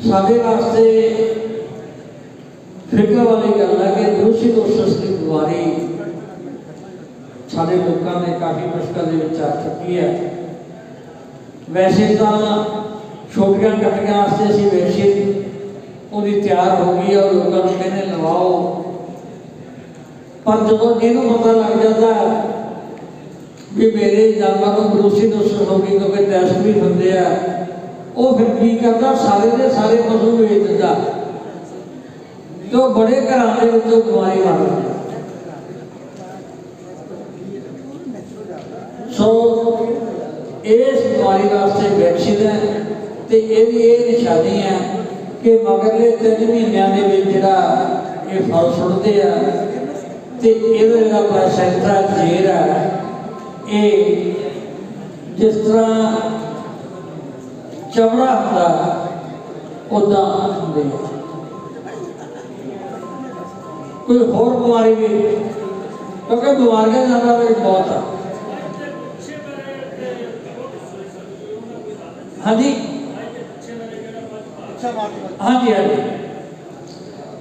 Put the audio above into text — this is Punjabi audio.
ਸਾਡੇ ਵਾਸਤੇ ਫਿਕਰ ਵਾਲੀ ਗੱਲ ਹੈ ਕਿ ਦੂਸ਼ਿਤ ਉਸਸ ਦੀ ਬਿਮਾਰੀ ਸਾਡੇ ਲੋਕਾਂ ਨੇ ਕਾਫੀ ਮੁਸ਼ਕਲ ਦੇ ਵਿੱਚ ਆ ਚੁੱਕੀ ਹੈ ਵੈਸੇ ਤਾਂ ਛੋਟੀਆਂ ਕੱਟੀਆਂ ਵਾਸਤੇ ਅਸੀਂ ਵੈਕਸੀਨ ਉਹਦੀ ਤਿਆਰ ਹੋ ਗਈ ਹੈ ਉਹ ਲੋਕਾਂ ਨੂੰ ਕਹਿੰਦੇ ਲਵਾਓ ਪਰ ਜਦੋਂ ਜਿਹਨੂੰ ਪਤਾ ਲੱਗ ਜਾਂਦਾ ਹੈ ਵੀ ਮੇਰੇ ਜਾਨਵਰ ਨੂੰ ਬਰੂਸੀ ਦੋਸਤ ਹੋ ਗਈ ਕਿਉਂਕਿ ਟੈਸਟ ਵੀ ਹੁੰਦੇ ਆ ਉਹ ਫਿਰ ਕੀ ਕਰਦਾ? ਸਾਰੇ ਦੇ ਸਾਰੇ ਪਸ਼ੂ ਵੇਚ ਦਿੰਦਾ। ਤੇ ਉਹ ਬੜੇ ਘਰਾਂ ਦੇ ਵਿੱਚੋਂ ਬਿਮਾਰੀ ਲੱਗ ਸੋ ਇਸ ਬਿਮਾਰੀ ਵਾਸਤੇ ਵੈਕਸੀਨ ਹੈ ਤੇ ਇਹਦੀ ਇਹ ਨਿਸ਼ਾਨੀ ਹੈ ਕਿ ਮਗਰਲੇ ਤਿੰਨ ਮਹੀਨਿਆਂ ਦੇ ਵਿੱਚ ਜਿਹੜਾ ਇਹ ਫਲ ਸੁੱਟਦੇ ਆ ਤੇ ਇਹਦਾ ਜਿਹੜਾ ਪਲਾਸੈਂਟਾ ਜੇਰ ਹੈ। ਇਹ ਜਿਸ ਤਰ੍ਹਾਂ ਚਮੜਾ ਹੁੰਦਾ ਉਦਾਂ ਹੁੰਦੇ ਕੋਈ ਹੋਰ ਬਿਮਾਰੀ ਵੀ ਕਿਉਂਕਿ ਬਿਮਾਰੀਆਂ ਜ਼ਿਆਦਾ ਵਿੱਚ ਬਹੁਤ ਆ। ਹਾਂਜੀ? ਹਾਂਜੀ ਹਾਂਜੀ।